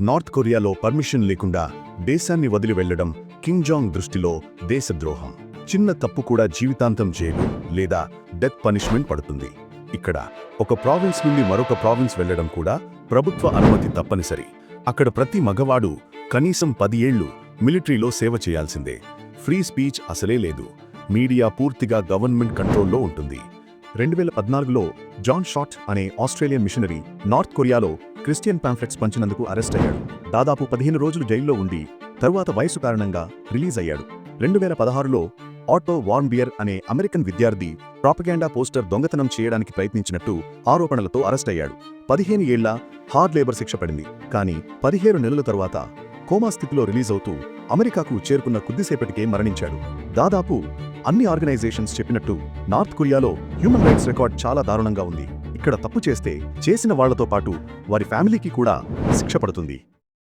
North కొరియాలో permission లేకుండా దేశాన్ని వదిలి వెళ్ళడం కిమ్ జాంగ్ దృష్టిలో దేశద్రోహం. చిన్న తప్పు కూడా జీవితాంతం జైలు లేదా డెత్ పనిష్మెంట్ పడుతుంది. ఇక్కడ ఒక ప్రావిన్స్ నుండి మరొక ప్రావిన్స్ వెళ్ళడం కూడా ప్రభుత్వ అనుమతి తప్పనిసరి. అక్కడ ప్రతి మగవాడు కనీసం పది ఏళ్ళు మిలిటరీలో సేవ చేయాల్సిందే. ఫ్రీ స్పీచ్ అసలే లేదు. మీడియా పూర్తిగా గవర్నమెంట్ కంట్రోల్లో ఉంటుంది. రెండు వేల పద్నాలుగులో జాన్ షాట్ అనే ఆస్ట్రేలియన్ మిషనరీ నార్త్ కొరియాలో క్రిస్టియన్ పాంఫ్లెట్స్ పంచినందుకు అరెస్ట్ అయ్యాడు. దాదాపు పదిహేను రోజులు జైల్లో ఉండి తరువాత వయసు కారణంగా రిలీజ్ అయ్యాడు. రెండు వేల పదహారులో ఆటో వార్న్ బియర్ అనే అమెరికన్ విద్యార్థి ప్రాపగాండా పోస్టర్ దొంగతనం చేయడానికి ప్రయత్నించినట్టు ఆరోపణలతో అరెస్ట్ అయ్యాడు. పదిహేను ఏళ్ళ హార్డ్ లేబర్ శిక్ష పడింది. కానీ పదిహేను నెలల తరువాత కోమా స్థితిలో రిలీజ్ అవుతూ అమెరికాకు చేరుకున్న కొద్దిసేపటికే మరణించాడు. దాదాపు అన్ని ఆర్గనైజేషన్స్ చెప్పినట్టు నార్త్ కొరియాలో హ్యూమన్ రైట్స్ రికార్డ్ చాలా దారుణంగా ఉంది. ఇక్కడ తప్పు చేస్తే చేసిన వాళ్ళతో పాటు వారి ఫ్యామిలీకి కూడా శిక్ష పడుతుంది.